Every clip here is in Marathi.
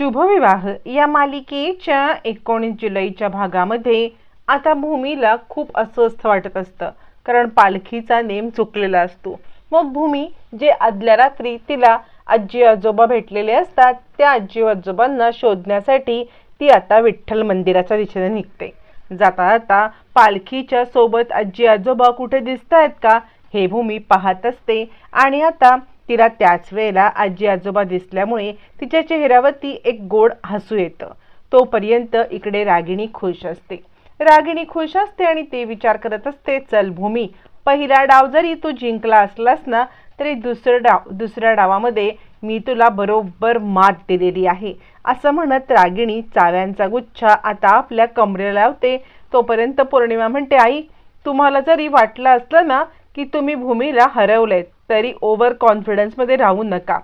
शुभविवाह. या मालिकेच्या एकोणीस जुलैच्या भागामध्ये आता भूमीला खूप अस्वस्थ वाटत असतं कारण पालखीचा नेम चुकलेला असतो. मग भूमी जे आदल्या रात्री तिला आजी आजोबा भेटलेले असतात त्या आजी आजोबांना शोधण्यासाठी ती आता विठ्ठल मंदिराच्या दिशेने निघते. जाता जाता पालखीच्या सोबत आजी आजोबा कुठे दिसत आहेत का हे भूमी पाहत असते. आणि आता तिला त्याच वेळेला आजी आजोबा दिसल्यामुळे तिच्या चेहऱ्यावरती एक गोड हसू येतं. तोपर्यंत इकडे रागिणी खुश असते. रागिणी खुश असते आणि ते विचार करत असते चल भूमी पहिला डाव जरी तू जिंकला असलास ना तरी दुसरं डाव दुसऱ्या डावामध्ये मी तुला बरोबर मात दिलेली आहे. असं म्हणत रागिणी चाव्यांचा गुच्छा आता आपल्या कमरेला लावते. तोपर्यंत पौर्णिमा म्हणते आई तुम्हाला जरी वाटलं असलं ना की तुम्ही भूमीला हरवलेत तरी ओव्हर कॉन्फिडन्समध्ये राहू नका.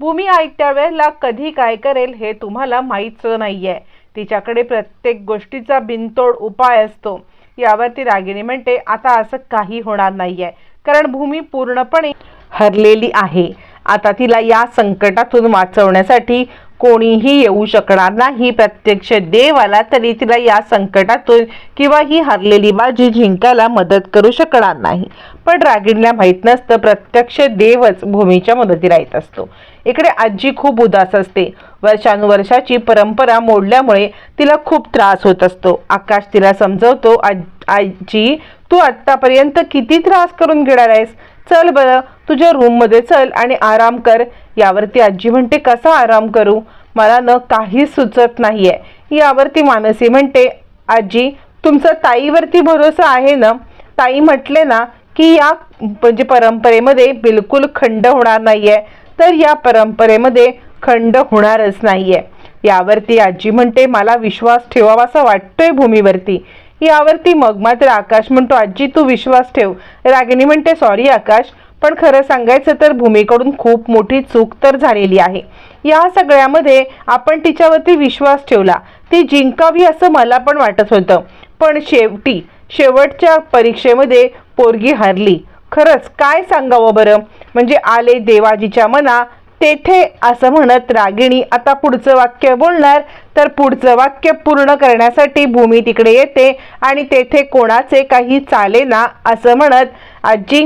भूमी आयत्या वेळेला कधी काय करेल हे तुम्हाला माहीचं नाही आहे तिच्याकडे प्रत्येक गोष्टीचा बिनतोड उपाय असतो. यावरती रागिणी म्हणते आता असं काही होणार नाही आहे कारण भूमी पूर्णपणे हरलेली आहे. आता तिला या संकटातून वाचवण्यासाठी कोणीही येऊ शकणार नाही. प्रत्यक्ष देव आला तरी तिला या संकटातून किंवा ही हरलेली बाजी जिंकायला मदत करू शकणार नाही. पण रागिणीला माहीत नसतं प्रत्यक्ष देवच भूमीच्या मदतीला येत असतो. इकडे आजी खूप उदास असते. वर्षानुवर्षाची परंपरा मोडल्यामुळे तिला खूप त्रास होत असतो. आकाश तिला समजवतो "आज- आजी तू आत्तापर्यंत किती त्रास करून घेणार आहेस? चल बरं तुझ्या रूममध्ये चल आणि आराम कर. यावरती आजी म्हणते कसा आराम करू? मला न काहीच सुचत नाहीये. यावरती मानसी म्हणते आजी तुमचा ताईवरती भरोसा आहे ना? ताई म्हटले ना की या म्हणजे परंपरेमध्ये बिलकुल खंड होणार नाहीये. तर या परंपरेमध्ये खंड होणारच नाहीये. यावरती आजी म्हणते मला विश्वास ठेवावासा वाटतोय भूमीवरती. यावरती मग मात्र आकाश म्हणतो आजी तू विश्वास ठेव. रागिणी म्हणते सॉरी आकाश. पण खरं सांगायचं तर भूमीकडून खूप मोठी चूक तर झालेली आहे. या सगळ्यामध्ये आपण तिच्यावरती विश्वास ठेवला. ती जिंकावी असं मला पण वाटत होतं. पण शेवटी शेवटच्या परीक्षेमध्ये पोरगी हरली. खरंच काय सांगावं बरं? म्हणजे आले देवाजीच्या मना तेथे असं म्हणत रागिणी आता पुढचं वाक्य बोलणार तर पुढचं वाक्य पूर्ण करण्यासाठी भूमी तिकडे येते आणि तेथे कोणाचे काही चाले ना असं म्हणत आजी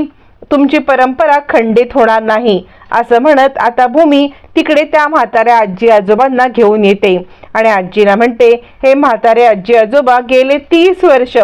तुमची परंपरा खंडित होणार नाही असं म्हणत आता भूमी तिकडे त्या म्हाताऱ्या आजी आजोबांना घेऊन येते. आणि आजीला म्हणते हे म्हातारे आजी आजोबा गेले तीस वर्ष.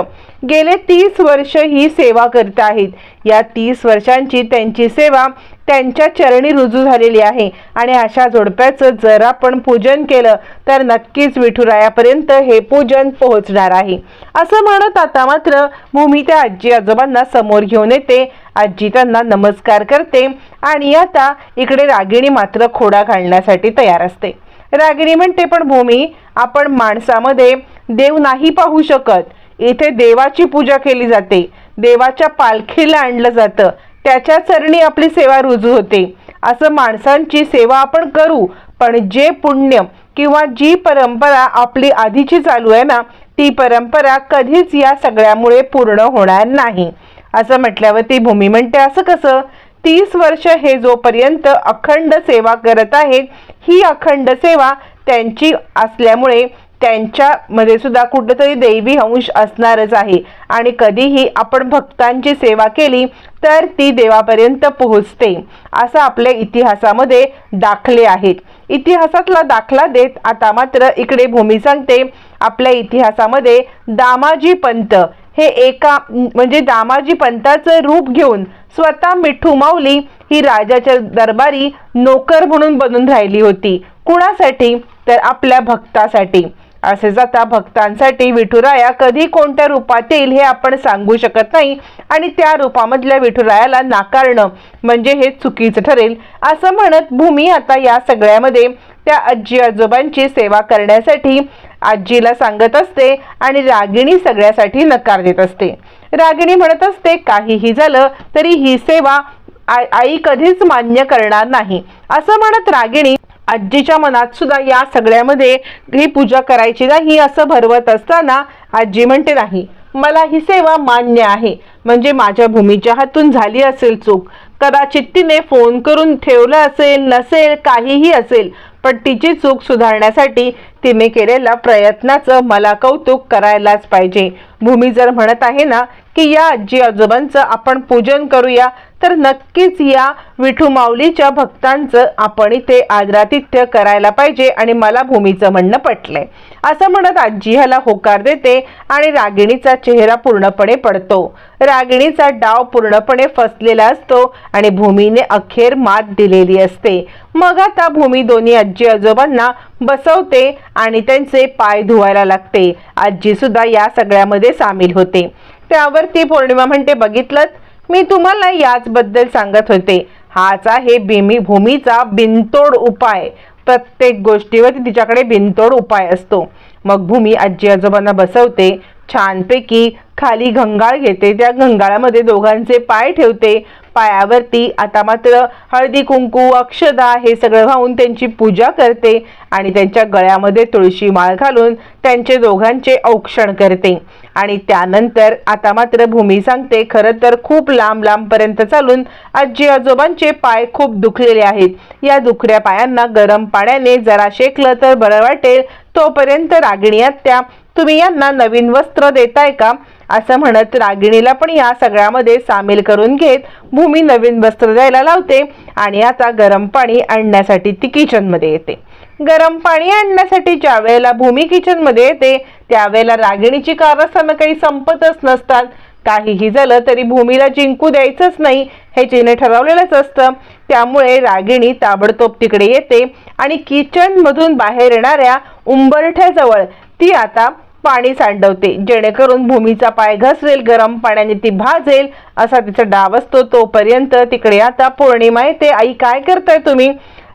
गेले तीस वर्ष ही सेवा करत आहेत. या तीस वर्षांची त्यांची सेवा त्यांच्या चरणी रुजू झालेली आहे. आणि अशा जोडप्याचं जर आपण पूजन केलं तर नक्कीच विठुरायापर्यंत हे पूजन पोहोचणार आहे. असं म्हणत आता मात्र भूमी त्या आजी आजोबांना समोर घेऊन येते. आजी त्यांना नमस्कार करते आणि आता इकडे रागिणी मात्र खोडा घालण्यासाठी तयार असते. रागिणी म्हणते पण भूमी आपण माणसामध्ये देव नाही पाहू शकत. इथे देवाची पूजा केली जाते. देवाच्या पालखीला आणलं जातं. त्याच्या चरणी आपली सेवा रुजू होते. असं माणसांची सेवा आपण करू पण जे पुण्य किंवा जी परंपरा आपली आधीची चालू आहे ना ती परंपरा कधीच या सगळ्यामुळे पूर्ण होणार नाही. असं म्हटल्यावर ती भूमी म्हणते असं कसं? तीस वर्ष हे जोपर्यंत अखंड सेवा करत आहेत ही अखंड सेवा त्यांची असल्यामुळे त्यांच्यामध्ये सुद्धा कुठंतरी दैवी अंश असणारच आहे. आणि कधीही आपण भक्तांची सेवा केली तर ती देवापर्यंत पोहोचते असं आपल्या इतिहासामध्ये दाखले आहेत. इतिहासातला दाखला देत आता मात्र इकडे भूमी सांगते आपल्या इतिहासामध्ये दामाजी पंत हे एका म्हणजे दामाजी पंताचं रूप घेऊन स्वतः मिठू माऊली ही राजाच्या दरबारी नोकर म्हणून बनून राहिली होती. कुणासाठी? तर आपल्या भक्तासाठी. असे जाता भक्तांसाठी विठुराया कधी कोणत्या रूपात येईल हे आपण सांगू शकत नाही. आणि त्या रूपामधल्या विठुरायाला नाकारणं म्हणजे हे चुकीचं ठरेल. असं म्हणत भूमी आता या सगळ्यामध्ये त्या आजी आजोबांची सेवा करण्यासाठी आजीला सांगत असते आणि रागिणी सगळ्यासाठी नकार देत असते. रागिणी म्हणत असते काहीही झालं तरी ही सेवा आई आई कधीच मान्य करणार नाही. असं म्हणत रागिणी आजीच्या मनात सुद्धा या सगळ्यामध्ये ही पूजा करायची नाही असं भरवत असताना आजी म्हणते नाही मला ही सेवा मान्य आहे. म्हणजे माझ्या भूमीच्या हातून झाली असेल चूक. कदाचित तिने फोन करून ठेवलं असेल नसेल काहीही असेल पण तिची चूक सुधारण्यासाठी तिने केलेल्या प्रयत्नाचं मला कौतुक करायलाच पाहिजे. भूमी जर म्हणत आहे ना की या आजी आजोबांचं आपण पूजन करूया तर नक्कीच या विठू माऊलीच्या भक्तांचं आपण इथे आदरातिथ्य करायला पाहिजे आणि मला भूमीचं म्हणणं पटलंय. असं म्हणत आजी ह्याला होकार देते आणि रागिणीचा चेहरा पूर्णपणे पडतो. रागिणीचा डाव पूर्णपणे फसलेला असतो आणि भूमीने अखेर मात दिलेली असते. मग आता भूमी दोन्ही आजी आजोबांना बसवते आणि त्यांचे पाय धुवायला लागते. आजी सुद्धा या सगळ्यामध्ये सामील होते. त्यावरती पौर्णिमा म्हणते बघितलं मी तुम्हाला याचबद्दल सांगत होते. हाच आहे भीमी भूमीचा बिनतोड उपाय. प्रत्येक गोष्टीवर तिच्याकडे बिनतोड उपाय असतो. मग भूमी आजी आजोबांना बसवते छानपैकी खाली घंगाळ घेते त्या घंगाळामध्ये दोघांचे पाय ठेवते. पायावरती. आता मात्र हळदी कुंकू अक्षदा हे सगळं वाहून त्यांची पूजा करते आणि त्यांच्या गळ्यामध्ये तुळशी माळ घालून त्यांचे दोघांचे औक्षण करते. आणि त्यानंतर आता मात्र भूमी सांगते खरं तर खूप लांब लांबपर्यंत चालून आजी आजोबांचे पाय खूप दुखलेले आहेत. या दुखऱ्या पायांना गरम पाण्याने जरा शेकलं तर बरं वाटेल. तोपर्यंत रागिणी आत्या तुम्ही यांना नवीन वस्त्र देताय का? असं म्हणत रागिणीला पण या सगळ्यामध्ये सामील करून घेत भूमी नवीन वस्त्र द्यायला लावते आणि आता गरम पाणी आणण्यासाठी ती किचनमध्ये येते. गरम पाणी आणण्यासाठी ज्या वेळेला भूमी किचनमध्ये येते त्यावेळेला रागिणीची कारस्थानं काही संपतच नसतात. काहीही झालं तरी भूमीला जिंकू द्यायचंच नाही हे तिने ठरवलेलंच असतं. त्यामुळे रागिणी ताबडतोब तिकडे येते आणि किचनमधून बाहेर येणाऱ्या उंबरठ्याजवळ ती आता पाणी सांडवते जेणेकरून भूमीचा पाय घसरेल गरम पाण्याने ती भाजेल असा तिचा डाव असतो. तोपर्यंत तिकडे आता पौर्णिमा येते. आई काय करताय तुम्ही?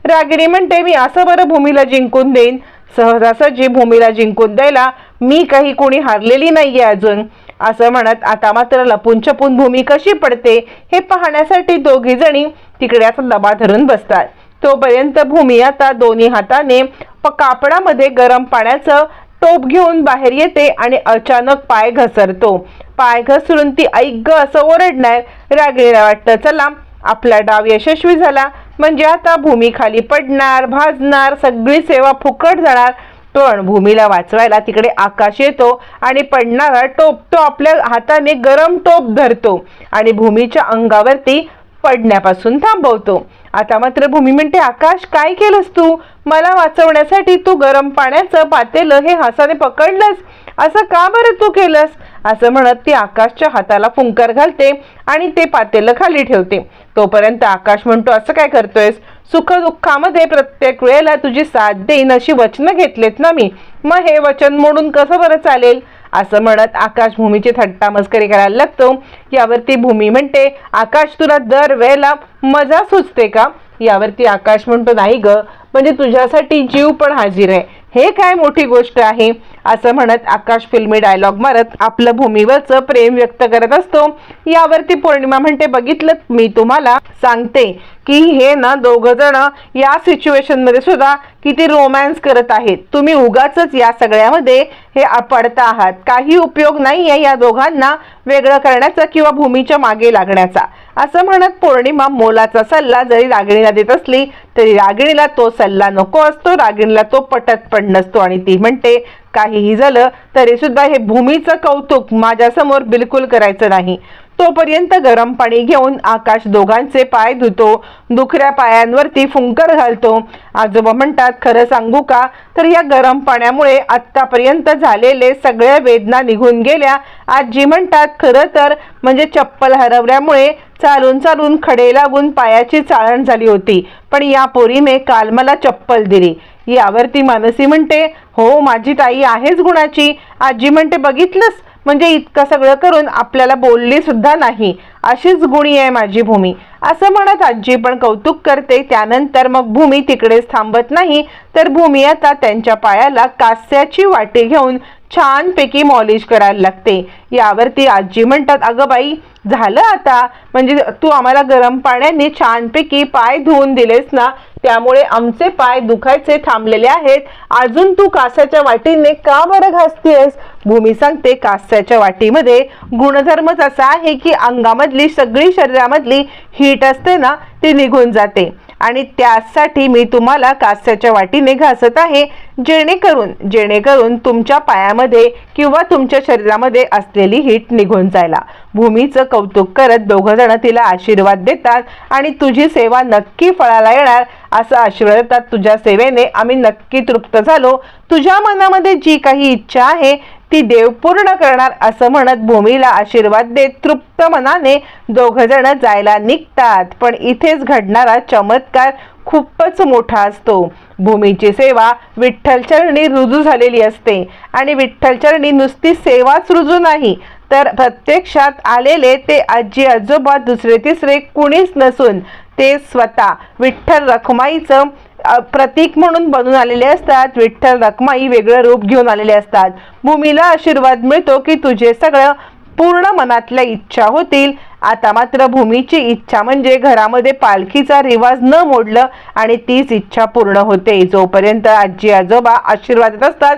रागिणी म्हणते मी असं बरं भूमीला जिंकून देईन. सहजासहजी भूमीला जिंकून द्यायला मी काही कोणी हारलेली नाहीये अजून. असं म्हणत आता मात्र लपून छपून भूमी कशी पडते हे पाहण्यासाठी दोघी जणी तिकडे आता दबा धरून बसतात. तोपर्यंत भूमी आता दोन्ही हाताने कापडामध्ये गरम पाण्याचं टोप घेऊन बाहेर येते आणि अचानक पाय घसरतो. पाय घसरून ती ऐक असं ओरडणार रागलेला वाटतं चला आपला डाव यशस्वी झाला. म्हणजे आता भूमी खाली पडणार भाजणार सगळी सेवा फुकट जाणार. पण भूमीला वाचवायला तिकडे आकाश येतो आणि पडणारा टोप तो आपल्या हाताने गरम टोप धरतो आणि भूमीच्या अंगावरती पडण्यापासून थांबवतो. आता मात्र भूमी म्हणते आकाश काय केलंस तू? मला वाचवण्यासाठी तू गरम पाण्याचं पातेलं हे हासाने पकडलंस. असं का बरं तू केलंस? असं म्हणत ती आकाशच्या हाताला फुंकर घालते आणि ते पातेलं खाली ठेवते. तोपर्यंत आकाश म्हणतो असं काय करतोयस? सुख दुःखामध्ये प्रत्येक वेळेला तुझी साथ देईन अशी वचनं घेतलेत ना मी. मग हे वचन मोडून कसं बरं चालेल? असं म्हणत आकाश भूमीची थट्टा मस्करी करायला लागतो. यावरती भूमी म्हणते आकाश तुला दर वेळेला मजा सुचते का? यावरती आकाश म्हणतो नाही ग म्हणजे तुझ्यासाठी जीव पण हाजीर आहे. हे काय मोठी गोष्ट आहे? असं म्हणत आकाश फिल्मी डायलॉग मारत आपलं भूमीवरचं प्रेम व्यक्त करत असतो. यावरती पौर्णिमा म्हणते बघितलं मी तुम्हाला सांगते की हे ना दोघं जण या सिच्युएशनमध्ये सुद्धा किती रोमॅन्स करत आहेत. तुम्ही उगाच या सगळ्यामध्ये हे पडता आहात. काही उपयोग नाही आहे या दोघांना वेगळं करण्याचा किंवा भूमीच्या मागे लागण्याचा. असं म्हणत पौर्णिमा मोलाचा सल्ला जरी रागिणीला देत असली तरी रागिणीला तो सल्ला नको असतो रागिणीला तो पटत पण नसतो. आणि ती म्हणते काहीही झालं तरी सुद्धा हे भूमीचं कौतुक माझ्यासमोर बिलकुल करायचं नाही. तोपर्यंत गरम पाणी घेऊन आकाश दोघांचे पाय धुतो. दुखऱ्या पायांवरती फुंकर घालतो. आजोबा म्हणतात खरं सांगू का? तर या गरम पाण्यामुळे आत्तापर्यंत झालेले सगळ्या वेदना निघून गेल्या. आजी म्हणतात खरं तर म्हणजे चप्पल हरवल्यामुळे चालून चालून खडे लागून पायाची चाळण झाली होती. पण या पोरीने काल मला चप्पल दिली. यावरती मानसी म्हणते हो माझी ताई आहेच गुणाची. आजी म्हणते बघितलंस? म्हणजे इतकं सगळं करून आपल्याला बोलली सुद्धा नाही. अशीच गुणी आहे माझी भूमी. असं म्हणत आजी पण कौतुक करते. त्यानंतर मग भूमी तिकडेच थांबत नाही. तर भूमी आता त्यांच्या पायाला कास्याची वाटी घेऊन छानपैकी मॉलिश करायला लागते. यावरती आजी म्हणतात अगं बाई झालं आता. म्हणजे तू आम्हाला गरम पाण्याने छानपैकी पाय धुवून दिलेस ना त्यामुळे आमचे पाय दुखायचे थांबलेले आहेत. अजून तू कास्याच्या वाटीने का बरं घासतेस भूमी सांगते कास्याच्या वाटीमध्ये गुणधर्मच असा आहे की अंगामधली सगळी शरीरामधली हीट असते ना ती निघून जाते. आणि त्यासाठी मी तुम्हाला कास्याच्या वाटीने घासत आहे जेणेकरून जेणेकरून तुमच्या पायामध्ये किंवा तुमच्या शरीरामध्ये असलेली हीट निघून जायला. भूमीचं कौतुक करत दोघं जण तिला आशीर्वाद देतात आणि तुझी सेवा नक्की फळाला येणार असं आशीर्वाद देतात तुझ्या सेवेने आम्ही नक्की तृप्त झालो. तुझ्या मनामध्ये जी काही इच्छा आहे ती देव पूर्ण करणार असं म्हणत भूमीला आशीर्वाद देत तृप्त मनाने दोघ जण जायला निघतात. पण इथेच घडणारा चमत्कार खूपच मोठा असतो. भूमीची सेवा विठ्ठलचरणी रुजू झालेली असते. आणि विठ्ठलचरणी नुसती सेवाच रुजू नाही तर प्रत्यक्षात आलेले ते आजी आजोबा दुसरे तिसरे कुणीच नसून ते स्वतः विठ्ठल रखमाईचं प्रतीक म्हणून बनून आलेले असतात. विठ्ठल रखमाई वेगळं रूप घेऊन आलेले असतात. भूमीला आशीर्वाद मिळतो की तुझे सगळं पूर्ण मनातल्या इच्छा होतील. आता मात्र भूमीची इच्छा म्हणजे घरामध्ये पालखीचा रिवाज न मोडलं आणि तीच इच्छा पूर्ण होते. जोपर्यंत आजी आजोबा आशीर्वाद असतात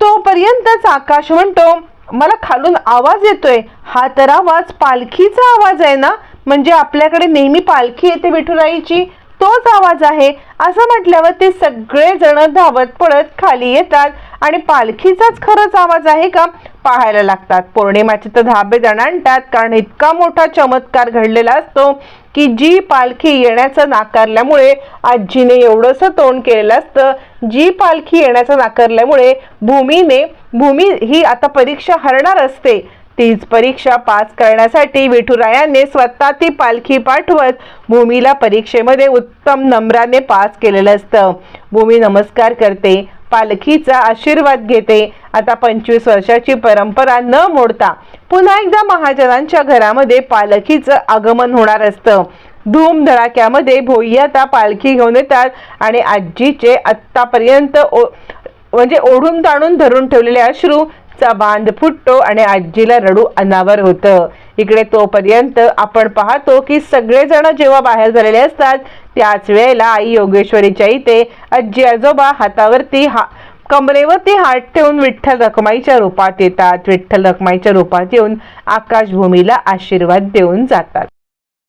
तोपर्यंतच आकाश म्हणतो मला खालून आवाज येतोय. हा तर आवाज पालखीचा आवाज आहे ना? म्हणजे आपल्याकडे नेहमी पालखी येते विठुराईची? तोच आवाज आहे. असं म्हटल्यावर ते सगळेजण धावत पळत खाली येतात. आणि पालखीचाच खरंच आवाज आहे का? पाहायला लागतात. पौर्णिमाचे तर धाबे जण आणतात कारण इतका मोठा चमत्कार घडलेला असतो की जी पालखी येण्याचं नाकारल्यामुळे आजीने एवढंसं तोंड केलेलं असतं. जी पालखी येण्याचं नाकारल्यामुळे भूमीने भूमी ही आता परीक्षा हरणार असते. तीच परीक्षा पास करण्यासाठी विठुरायाने स्वतः ती पालखी पाठवत भूमीला परीक्षेमध्ये उत्तम नम्राने पास केलेलं असतं. भूमी नमस्कार करते पालखीचा आशीर्वाद घेते. आता पंचवीस वर्षाची परंपरा न मोडता पुन्हा एकदा महाजनांच्या घरामध्ये पालखीचं आगमन होणार असतं. धूम धडाक्यामध्ये भोई आता पालखी घेऊन येतात आणि आजीचे आत्तापर्यंत ओ म्हणजे ओढून ताणून धरून ठेवलेले अश्रू चा बांध फुटतो आणि आजीला रडू अनावर होतं. इकडे तोपर्यंत आपण पाहतो की सगळेजण जेव्हा बाहेर झालेले असतात त्याच वेळेला आई योगेश्वरीच्या इथे आजी आजोबा हातावरती हा कमरेवरती हात ठेवून विठ्ठल रखमाईच्या रूपात येतात. विठ्ठल रखमाईच्या रूपात येऊन आकाशभूमीला आशीर्वाद देऊन जातात.